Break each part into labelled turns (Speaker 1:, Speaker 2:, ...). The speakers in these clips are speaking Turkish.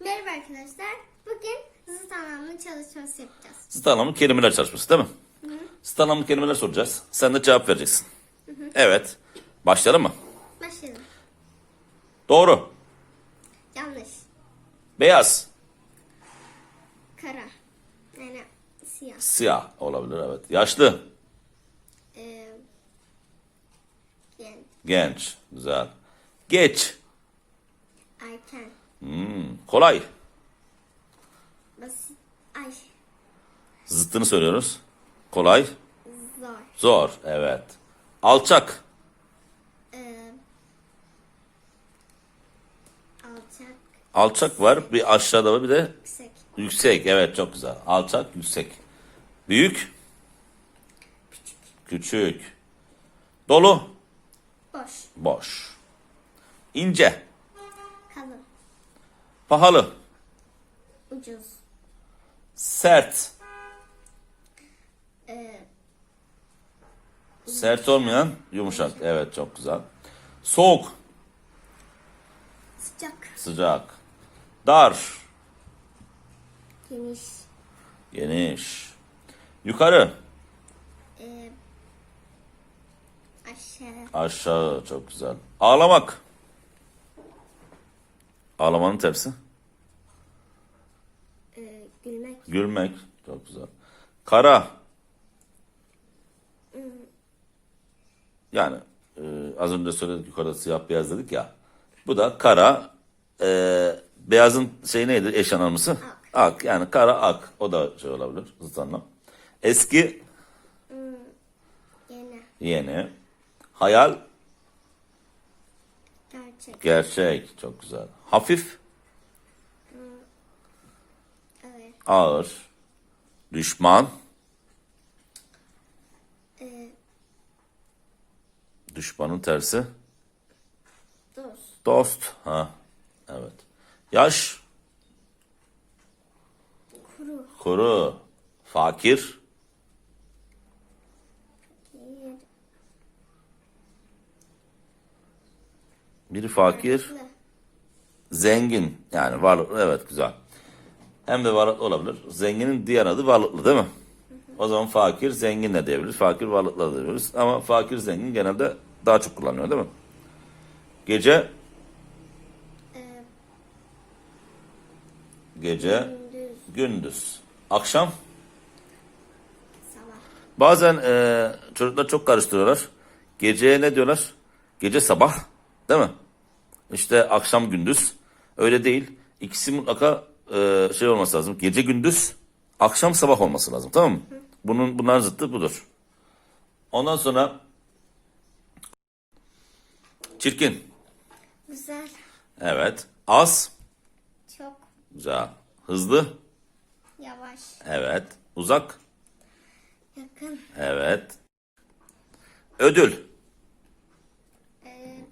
Speaker 1: Merhaba arkadaşlar. Bugün zıt anlamlı çalışması yapacağız.
Speaker 2: Zıt anlamlı kelimeler çalışması değil mi? Zıt anlamlı kelimeler soracağız. Sen de cevap vereceksin. Evet. Başlayalım mı?
Speaker 1: Başlayalım.
Speaker 2: Doğru.
Speaker 1: Yanlış.
Speaker 2: Beyaz.
Speaker 1: Kara. Yani siyah.
Speaker 2: Siyah olabilir evet. Yaşlı.
Speaker 1: Ee, genç.
Speaker 2: Genç. Güzel. Geç.
Speaker 1: Erken.
Speaker 2: Hmm, kolay.
Speaker 1: Basit. Ay.
Speaker 2: Zıttını söylüyoruz. Kolay.
Speaker 1: Zor.
Speaker 2: Zor. Evet. Alçak.
Speaker 1: Ee, alçak.
Speaker 2: Alçak var. Bir aşağıda var bir de
Speaker 1: Yüksek.
Speaker 2: yüksek. Evet çok güzel. Alçak, yüksek. Büyük. Küçük. Dolu.
Speaker 1: Boş.
Speaker 2: Boş. İnce. Pahalı.
Speaker 1: Ucuz.
Speaker 2: Sert.
Speaker 1: Ee,
Speaker 2: Sert olmayan yumuşak. Evet çok güzel. Soğuk.
Speaker 1: sıcak.
Speaker 2: Sıcak. Dar.
Speaker 1: Geniş.
Speaker 2: Geniş. Yukarı.
Speaker 1: Ee, aşağı.
Speaker 2: Aşağı. Çok güzel. Ağlamak. Ağlamanın tersi.
Speaker 1: Ee, gülmek.
Speaker 2: Gülmek. Çok güzel. Kara. Yani e, az önce söyledik yukarıda siyah beyaz dedik ya. Bu da kara. E, beyazın şey neydi eş anlamlısı?
Speaker 1: Ak.
Speaker 2: Ak. Yani kara ak. O da şey olabilir zıt anlam. Eski
Speaker 1: Yeni.
Speaker 2: yeni. Hayal
Speaker 1: Gerçek.
Speaker 2: gerçek. Çok güzel. Hafif
Speaker 1: Evet.
Speaker 2: ağır. Düşman.
Speaker 1: Ee,
Speaker 2: Düşmanın tersi.
Speaker 1: dost.
Speaker 2: Dost. Ha. Evet. Yaş.
Speaker 1: Kuru.
Speaker 2: Kuru. Fakir. Biri fakir. Zengin. Yani varlıklı. Evet güzel. Hem de varlıklı olabilir. Zenginin diğer adı varlıklı değil mi? O zaman fakir zengin de diyebiliriz. Fakir varlıklı da diyebiliriz. Ama fakir zengin genelde daha çok kullanıyor değil mi? Gece.
Speaker 1: Ee,
Speaker 2: Gece.
Speaker 1: gündüz.
Speaker 2: Gündüz. Akşam.
Speaker 1: Sabah.
Speaker 2: Bazen e, çocuklar çok karıştırıyorlar. Geceye ne diyorlar? Gece sabah. Değil mi? İşte akşam gündüz. Öyle değil. İkisi mutlaka e, şey olması lazım. Gece gündüz, akşam sabah olması lazım. Tamam mı? Bunun bunlar zıttı budur. Ondan sonra çirkin.
Speaker 1: Güzel.
Speaker 2: Evet. Az.
Speaker 1: Çok.
Speaker 2: Güzel. Hızlı.
Speaker 1: Yavaş.
Speaker 2: Evet. Uzak.
Speaker 1: Yakın.
Speaker 2: Evet. Ödül.
Speaker 1: Ee,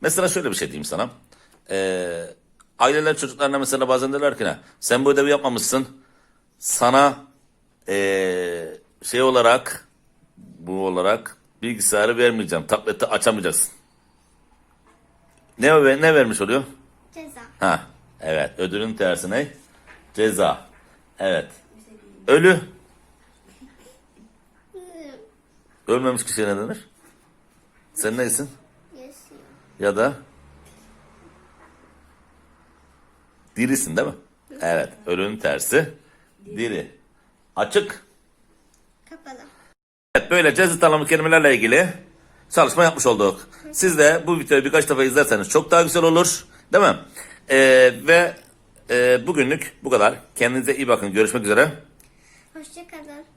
Speaker 2: Mesela şöyle bir şey diyeyim sana. Ee, aileler çocuklarına mesela bazen derler ki ne? Sen bu ödevi yapmamışsın. Sana ee, şey olarak bu olarak bilgisayarı vermeyeceğim. Tableti açamayacaksın. Ne ne vermiş oluyor?
Speaker 1: ceza.
Speaker 2: Ha, evet. Ödülün tersi ne? Ceza. Evet. Ölü. Ölmemiş kişiye ne denir? Sen neysin? Ya da dirisin değil mi? Evet. Ölünün tersi diri. Açık.
Speaker 1: Kapalı.
Speaker 2: Evet böylece zıt anlamlı kelimelerle ilgili çalışma yapmış olduk. Siz de bu videoyu birkaç defa izlerseniz çok daha güzel olur. Değil mi? Ee, ve e, bugünlük bu kadar. Kendinize iyi bakın. Görüşmek üzere.
Speaker 1: Hoşçakalın.